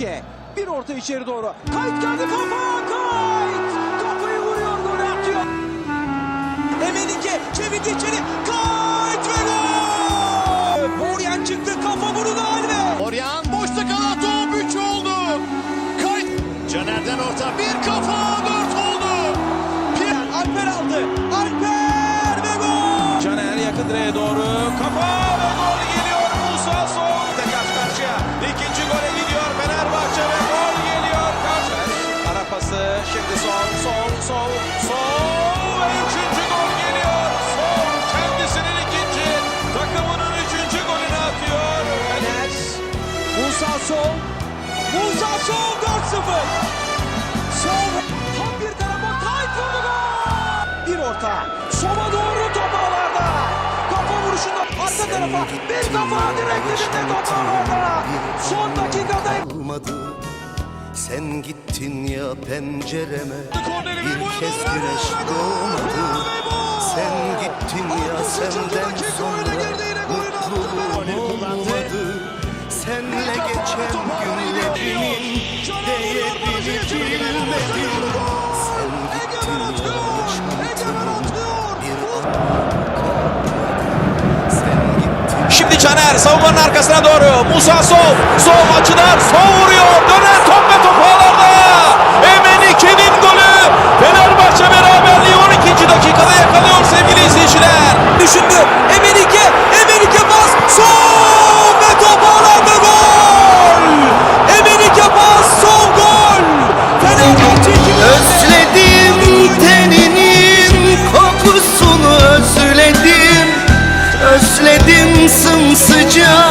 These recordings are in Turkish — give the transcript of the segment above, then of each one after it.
Fenerbahçe bir orta içeri doğru. Kayıt geldi kafa. Kayıt. Kafayı vuruyor gol atıyor. Emenike çevirdi içeri. Kayıt ve gol. Boryan çıktı kafa vurdu Alve. Oryan boşta kalan top 3 oldu. Kayıt. Caner'den orta bir kafa tarafa bir kafa direkt dibinde top ağlarda. Son dakikada olmadı Sen gittin ya pencereme Bir kez güneş doğmadı! Sen gittin ya senden sonra. Mutluluğum Caner savunmanın arkasına doğru. Musa Sol. Sol açıdan sol vuruyor. Dönen top ve top ağlarda. Emenike'nin golü. Fenerbahçe beraberliği 12. dakikada yakalıyor sevgili izleyiciler. Düşündü. Emenike. Emenike pas. Sol ve top ağlarda gol. Emenike pas. Sol gol. Fenerbahçe 2 Özledim teninin kokusunu özledim Özledim sımsıcak nefesini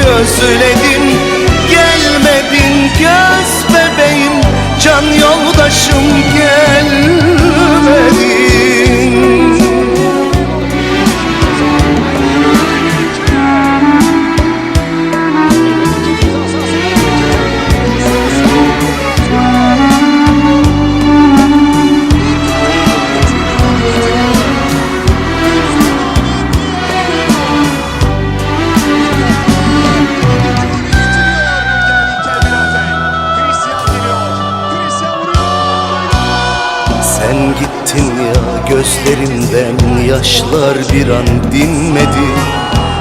özledim Gelmedin göz bebeğim. Can yoldaşım gelmedin Sen gittin ya gözlerinden yaşlar bir an dinmedi.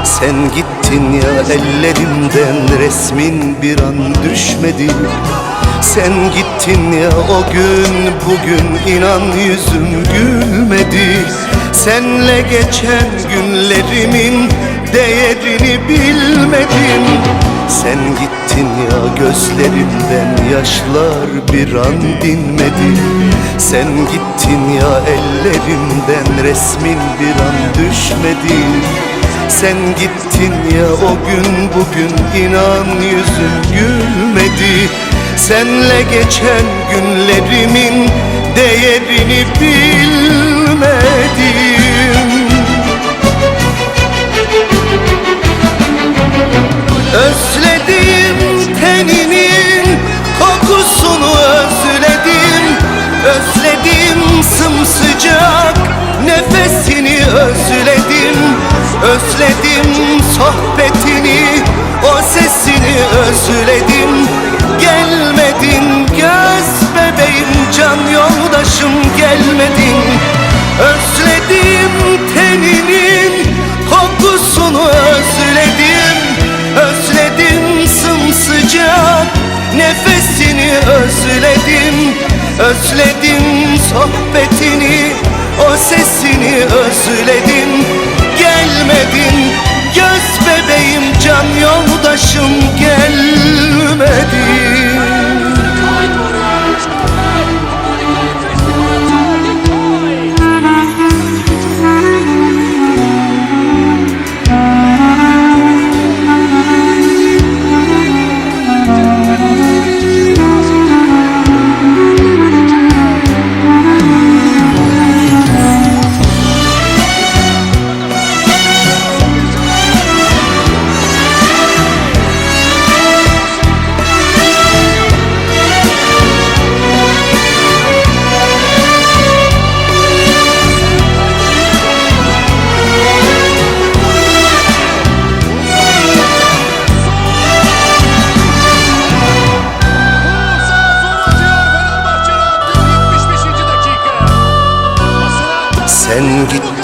Sen gittin ya ellerimden resmin bir an düşmedi. Sen gittin ya o gün bugün inan yüzüm gülmedi. Senle geçen günlerimin değerini bilmedim Sen gittin ya gözlerimden yaşlar bir an dinmedi. Sen gittin ya ellerimden resmin bir an düşmedi. Sen gittin ya o gün bugün inan yüzüm gülmedi. Senle geçen günlerimin değerini bilmedim özledim Özledim sohbetini o sesini özledim. Gelmedin göz bebeğim can yoldaşım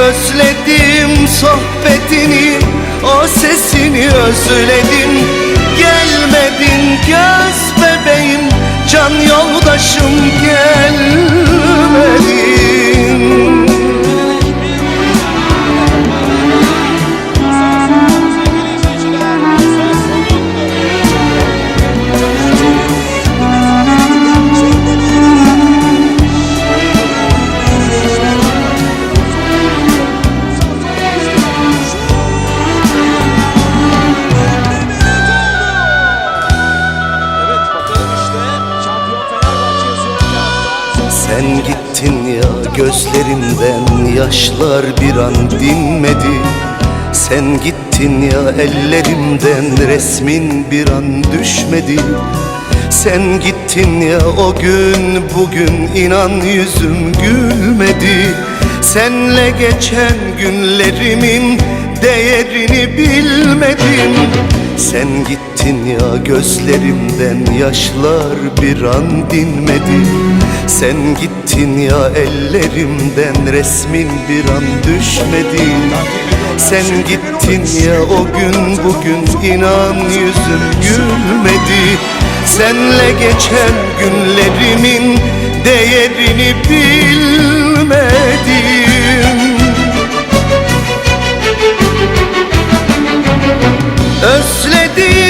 Özledim sohbetini o sesini özledim. Gelmedin göz bebeğim can yoldaşım gelmedin gözlerimden yaşlar bir an dinmedi. Sen gittin ya ellerimden resmin bir an düşmedi. Sen gittin ya o gün bugün inan yüzüm gülmedi. Senle geçen günlerimin değerini bilmedim. Sen gittin ya gözlerimden yaşlar bir an dinmedi Sen gittin ya ellerimden resmin bir an düşmedi. Sen gittin ya o gün bugün inan yüzüm gülmedi. Senle geçen günlerimin değerini bilmedim. Özledim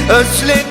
Özledim